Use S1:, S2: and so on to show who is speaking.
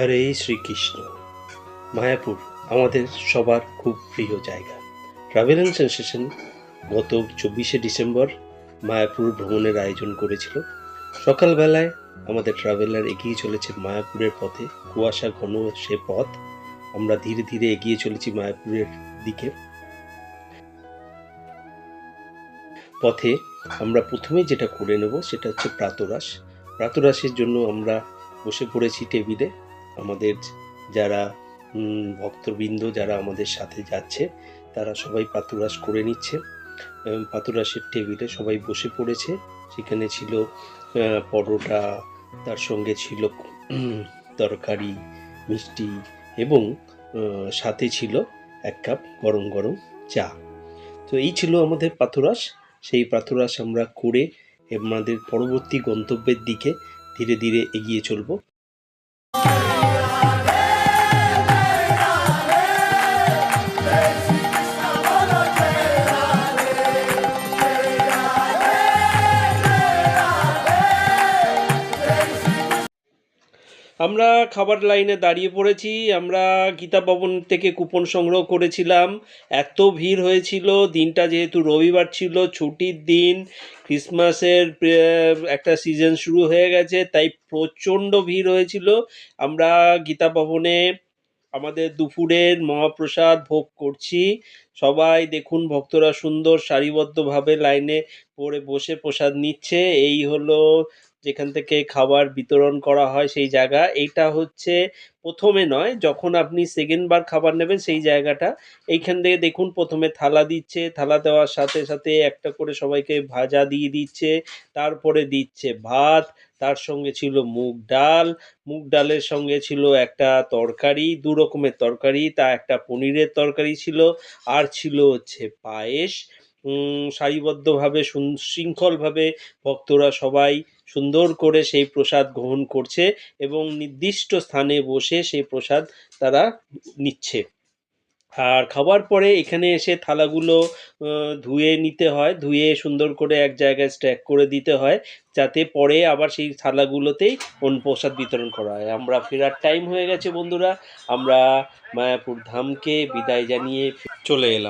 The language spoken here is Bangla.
S1: হরে শ্রীকৃষ্ণ। মায়াপুর আমাদের সবার খুব প্রিয় জায়গা। ট্রাভেল অ্যান্ড সেন্সেশন গত চব্বিশে ডিসেম্বর মায়াপুর ভ্রমণের আয়োজন করেছিল। সকালবেলায় আমাদের ট্রাভেলার এগিয়ে চলেছে মায়াপুরের পথে। কুয়াশা ঘন সে পথ। আমরা ধীরে ধীরে এগিয়ে চলেছি মায়াপুরের দিকে। পথে আমরা প্রথমে যেটা করে নেব সেটা হচ্ছে প্রাতরাস প্রাতরাসের জন্য আমরা বসে পড়েছি টেবিলে। আমাদের যারা ভক্তবৃন্দ যারা আমাদের সাথে যাচ্ছে, তারা সবাই পাতুরাস করে নিচ্ছে। পাতুরাসের টেবিলে সবাই বসে পড়েছে। সেখানে ছিল পরোটা, তার সঙ্গে ছিল তরকারি, মিষ্টি এবং সাথে ছিল এক কাপ গরম গরম চা। তো এই ছিল আমাদের পাথুরাস। সেই পাথুরাস আমরা করে আমাদের পরবর্তী গন্তব্যের দিকে ধীরে ধীরে এগিয়ে চলবো। আমরা খাবার লাইনে দাঁড়িয়ে পড়েছি, আমরা গীতা ভবন থেকে কুপন সংগ্রহ করেছিলাম। এত ভিড় হয়েছিল, দিনটা যেহেতু রবিবার ছিল, ছুটির দিন, ক্রিসমাসের একটা সিজন শুরু হয়ে গেছে, তাই প্রচণ্ড ভিড় হয়েছিল। আমরা গীতা ভবনে আমাদের দুপুরের মহাপ্রসাদ ভোগ করছি। সবাই দেখুন, ভক্তরা সুন্দর সারিবদ্ধভাবে লাইনে পড়ে বসে প্রসাদ নিচ্ছে। এই হলো যেখান থেকে খাবার বিতরণ করা হয় সেই জায়গা। এইটা হচ্ছে প্রথমে নয়, যখন আপনি সেকেন্ড বার খাবার নেবেন সেই জায়গাটা। এইখান থেকে দেখুন, প্রথমে থালা দিচ্ছে, থালা দেওয়ার সাথে সাথে একটা করে সবাইকে ভাজা দিয়ে দিচ্ছে, তারপরে দিচ্ছে ভাত, তার সঙ্গে ছিল মুগ ডাল। মুগ ডালের সঙ্গে ছিল একটা তরকারি, দু রকমের তরকারি, তা একটা পনিরের তরকারি ছিল। আর ছিল হচ্ছে পায়েস সারিবদ্ধভাবে সুশৃঙ্খলভাবে ভক্তরা সবাই সুন্দর করে সেই প্রসাদ গ্রহণ করছে এবং নির্দিষ্ট স্থানে বসে সেই প্রসাদ তারা নিচ্ছে। আর খাওয়ার পরে এখানে এসে থালাগুলো ধুয়ে নিতে হয়। ধুয়ে সুন্দর করে এক জায়গায় স্ট্যাক করে দিতে হয়। যাতে পরে আবার সেই থালাগুলোতেই অন্য প্রসাদ বিতরণ করা হয়। আমরা ফেরার টাইম হয়ে গেছে বন্ধুরা। আমরা মায়াপুর ধামকে বিদায় জানিয়ে চলে এলাম।